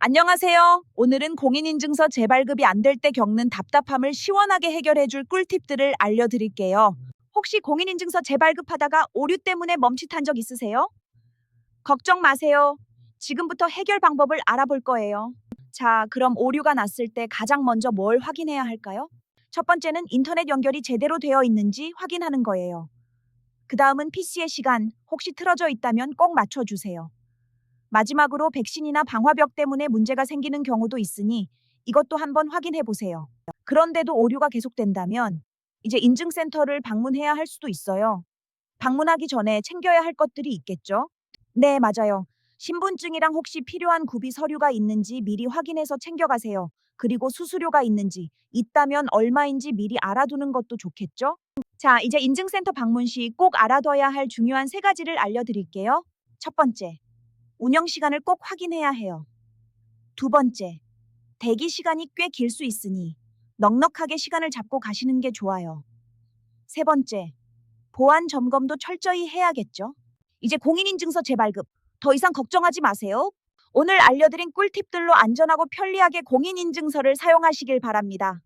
안녕하세요. 오늘은 공인인증서 재발급이 안 될 때 겪는 답답함을 시원하게 해결해줄 꿀팁들을 알려드릴게요. 혹시 공인인증서 재발급하다가 오류 때문에 멈칫한 적 있으세요? 걱정 마세요. 지금부터 해결 방법을 알아볼 거예요. 자, 그럼 오류가 났을 때 가장 먼저 뭘 확인해야 할까요? 첫 번째는 인터넷 연결이 제대로 되어 있는지 확인하는 거예요. 그 다음은 PC의 시간, 혹시 틀어져 있다면 꼭 맞춰주세요. 마지막으로 백신이나 방화벽 때문에 문제가 생기는 경우도 있으니 이것도 한번 확인해 보세요. 그런데도 오류가 계속된다면 이제 인증센터를 방문해야 할 수도 있어요. 방문하기 전에 챙겨야 할 것들이 있겠죠? 네, 맞아요. 신분증이랑 혹시 필요한 구비 서류가 있는지 미리 확인해서 챙겨가세요. 그리고 수수료가 있는지, 있다면 얼마인지 미리 알아두는 것도 좋겠죠? 자, 이제 인증센터 방문 시 꼭 알아둬야 할 중요한 세 가지를 알려드릴게요. 첫 번째, 운영 시간을 꼭 확인해야 해요. 두 번째, 대기 시간이 꽤 길 수 있으니 넉넉하게 시간을 잡고 가시는 게 좋아요. 세 번째, 보안 점검도 철저히 해야겠죠. 이제 공인인증서 재발급 더 이상 걱정하지 마세요. 오늘 알려드린 꿀팁들로 안전하고 편리하게 공인인증서를 사용하시길 바랍니다.